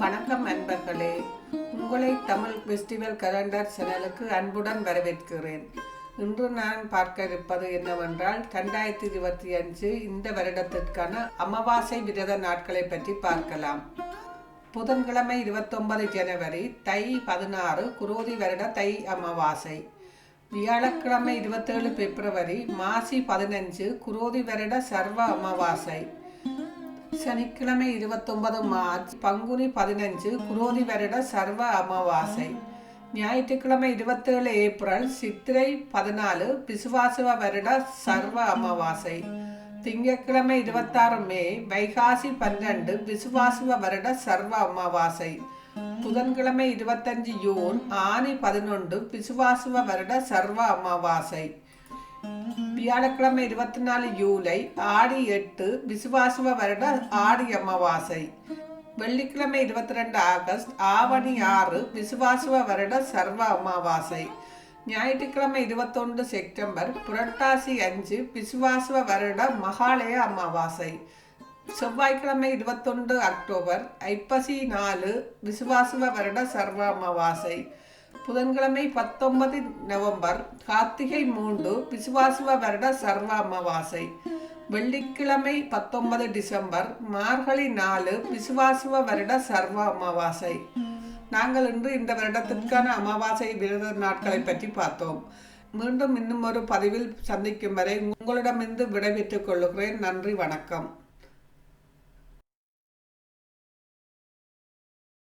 வணக்கம் நண்பர்களே. உங்களை தமிழ் ஃபெஸ்டிவல் கலண்டர் சேனலுக்கு அன்புடன் வரவேற்கிறேன். இன்று நான் பார்க்க இருப்பது என்னவென்றால் ரெண்டாயிரத்தி இருபத்தி அஞ்சு இந்த வருடத்திற்கான அமாவாசை விரத நாட்களை பற்றி பார்க்கலாம். புதன்கிழமை இருபத்தொன்பது ஜனவரி தை பதினாறு குரோதி வருட தை அமாவாசை. வியாழக்கிழமை இருபத்தேழு பிப்ரவரி மாசி பதினஞ்சு குரோதி வருட சர்வ அமாவாசை. சனிக்கிழமை இருபத்தொன்பது மார்ச் பங்குனி பதினஞ்சு குரோதி வருட சர்வ அமாவாசை. ஞாயிற்றுக்கிழமை இருபத்தேழு ஏப்ரல் சித்திரை பதினாலு பிசுவாசுவ வருட சர்வ அமாவாசை. திங்கட்கிழமை இருபத்தாறு மே வைகாசி பன்னெண்டு பிசுவாசுவ வருட சர்வ அமாவாசை. புதன்கிழமை இருபத்தஞ்சு ஜூன் ஆனி பதினொன்று பிசுவாசுவ வருட சர்வ அமாவாசை. வியாழக்கிழமை இருபத்தி நாலு ஜூலை ஆடி எட்டு விசுவாசுவ வருட ஆடி அமாவாசை. வெள்ளிக்கிழமை இருபத்தி ரெண்டு ஆகஸ்ட் ஆவணி ஆறு விசுவாசுவ வருட சர்வ அமாவாசை. ஞாயிற்றுக்கிழமை இருபத்தொன்று செப்டம்பர் புரட்டாசி அஞ்சு விசுவாசுவ வருட மகாலய அமாவாசை. செவ்வாய்க்கிழமை இருபத்தொன்று அக்டோபர் ஐப்பசி நாலு விசுவாசுவ வருட சர்வ அமாவாசை. புதன்கிழமை பத்தொன்பது நவம்பர் கார்த்திகை மூன்று விசுவாசுவ வருட சர்வ அமாவாசை. வெள்ளிக்கிழமை பத்தொன்பது டிசம்பர் மார்கழி நாலு விசுவாசுவ வருட சர்வ அமாவாசை. நாங்கள் இன்று இந்த வருடத்திற்கான அமாவாசை விரத நாட்களை பற்றி பார்த்தோம். மீண்டும் இன்னும் ஒரு பதிவில் சந்திக்கும் வரை உங்களிடமிருந்து விடைபெற்றுக் கொள்கிறேன் நன்றி வணக்கம்.